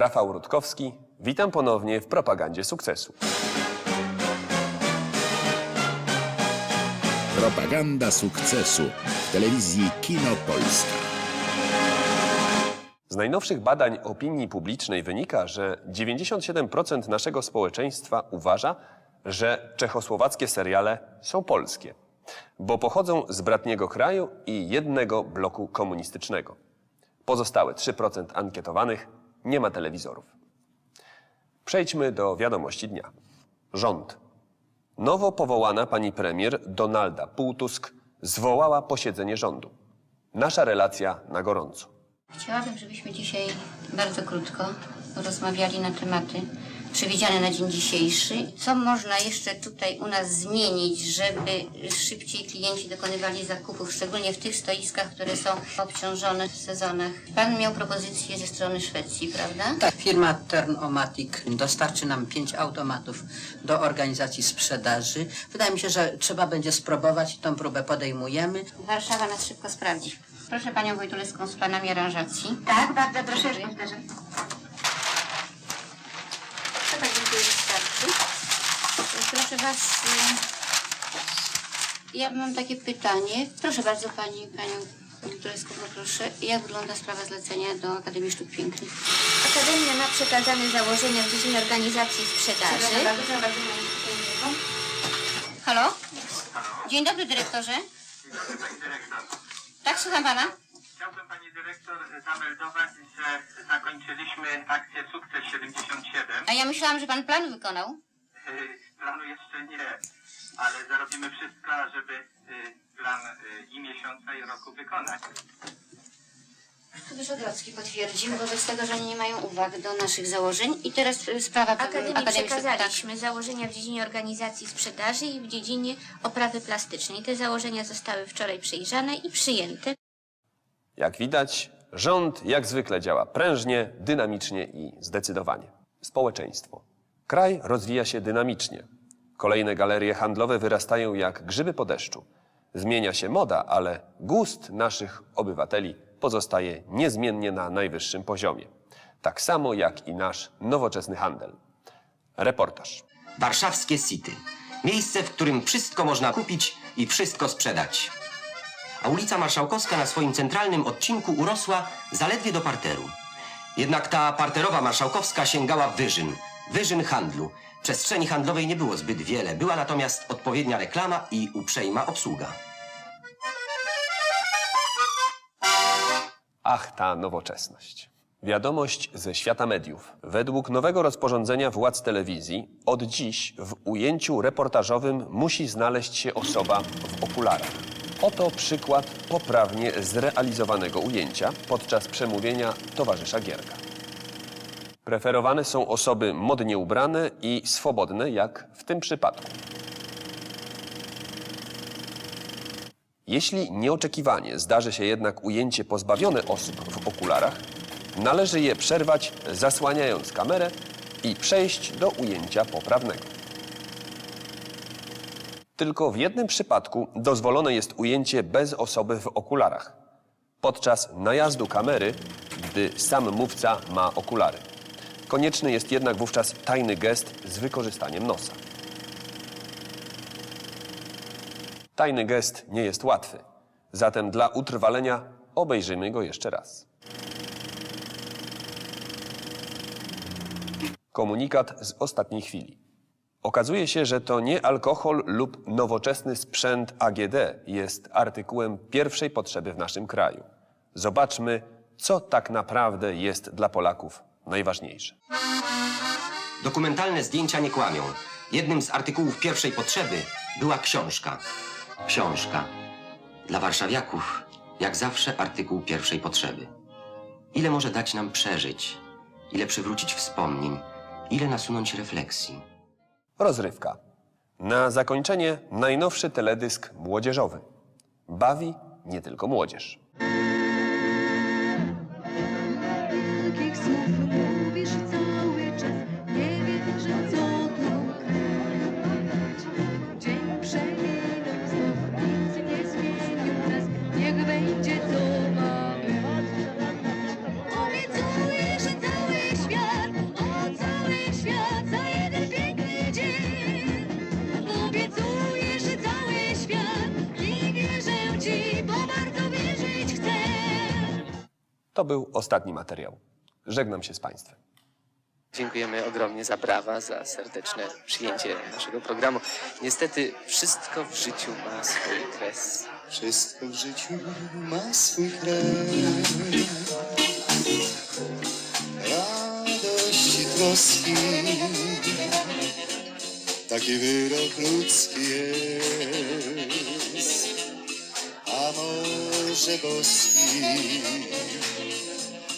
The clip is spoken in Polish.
Rafał Rutkowski. Witam ponownie w propagandzie sukcesu. Propaganda sukcesu w telewizji Kino Polska. Z najnowszych badań opinii publicznej wynika, że 97% naszego społeczeństwa uważa, że czechosłowackie seriale są polskie, bo pochodzą z bratniego kraju i jednego bloku komunistycznego. Pozostałe 3% ankietowanych nie ma telewizorów. Przejdźmy do wiadomości dnia. Rząd. Nowo powołana pani premier Donalda Półtusk zwołała posiedzenie rządu. Nasza relacja na gorąco. Chciałabym, żebyśmy dzisiaj bardzo krótko rozmawiali na tematy przewidziane na dzień dzisiejszy. Co można jeszcze tutaj u nas zmienić, żeby szybciej klienci dokonywali zakupów, szczególnie w tych stoiskach, które są obciążone w sezonach. Pan miał propozycję ze strony Szwecji, prawda? Tak, firma Turn-O-Matic dostarczy nam pięć automatów do organizacji sprzedaży. Wydaje mi się, że trzeba będzie spróbować i tą próbę podejmujemy. Warszawa nas szybko sprawdzi. Proszę panią Wojtulewską z planami aranżacji. Tak, bardzo proszę. Powtarzam. Proszę was, y, ja mam takie pytanie. Proszę bardzo pani, panią Wojtulewską poproszę. Jak wygląda sprawa zlecenia do Akademii Sztuk Pięknych? Akademia ma przekazane założenia w dziedzinie organizacji sprzedaży. Halo? Dzień dobry dyrektorze. Pani dyrektor, Tak, słucham pana. chciałbym Pani dyrektor zameldować, że zakończyliśmy akcję Sukces 77. A ja myślałam, że pan plan wykonał. Planu jeszcze nie, ale zarobimy wszystko, żeby y, plan y, i miesiąca i roku wykonać. Tu Wyszogrodzki potwierdził wobec tego, że oni nie mają uwag do naszych założeń. I teraz y, sprawa Akademii Sztuk- przekazaliśmy założenia w dziedzinie organizacji sprzedaży i w dziedzinie oprawy plastycznej. Te założenia zostały wczoraj przejrzane i przyjęte. Jak widać, rząd jak zwykle działa prężnie, dynamicznie i zdecydowanie. Społeczeństwo. Kraj rozwija się dynamicznie. Kolejne galerie handlowe wyrastają jak grzyby po deszczu. Zmienia się moda, ale gust naszych obywateli pozostaje niezmiennie na najwyższym poziomie. Tak samo jak i nasz nowoczesny handel. Reportaż. Warszawskie City. Miejsce, w którym wszystko można kupić i wszystko sprzedać. A ulica Marszałkowska na swoim centralnym odcinku urosła zaledwie do parteru. Jednak ta parterowa Marszałkowska sięgała wyżyn, wyżyn handlu. Przestrzeni handlowej nie było zbyt wiele, była natomiast odpowiednia reklama i uprzejma obsługa. Ach, ta nowoczesność. Wiadomość ze świata mediów. Według nowego rozporządzenia władz telewizji, od dziś w ujęciu reportażowym musi znaleźć się osoba w okularach. Oto przykład poprawnie zrealizowanego ujęcia podczas przemówienia towarzysza Gierka. Preferowane są osoby modnie ubrane i swobodne, jak w tym przypadku. Jeśli nieoczekiwanie zdarzy się jednak ujęcie pozbawione osób w okularach, należy je przerwać, zasłaniając kamerę i przejść do ujęcia poprawnego. Tylko w jednym przypadku dozwolone jest ujęcie bez osoby w okularach. Podczas najazdu kamery, gdy sam mówca ma okulary. Konieczny jest jednak wówczas tajny gest z wykorzystaniem nosa. Tajny gest nie jest łatwy, zatem dla utrwalenia obejrzymy go jeszcze raz. Komunikat z ostatniej chwili. Okazuje się, że to nie alkohol lub nowoczesny sprzęt AGD jest artykułem pierwszej potrzeby w naszym kraju. Zobaczmy, co tak naprawdę jest dla Polaków najważniejsze. Dokumentalne zdjęcia nie kłamią. Jednym z artykułów pierwszej potrzeby była książka. Książka. Dla warszawiaków, jak zawsze, artykuł pierwszej potrzeby. Ile może dać nam przeżyć? Ile przywrócić wspomnień? Ile nasunąć refleksji? Rozrywka. Na zakończenie najnowszy teledysk młodzieżowy. Bawi nie tylko młodzież. To był ostatni materiał. Żegnam się z Państwem. Dziękujemy ogromnie za brawa, za serdeczne przyjęcie naszego programu. Niestety wszystko w życiu ma swój kres. Wszystko w życiu ma swój kres. Radości, troski, taki wyrok ludzki jest, a może boski.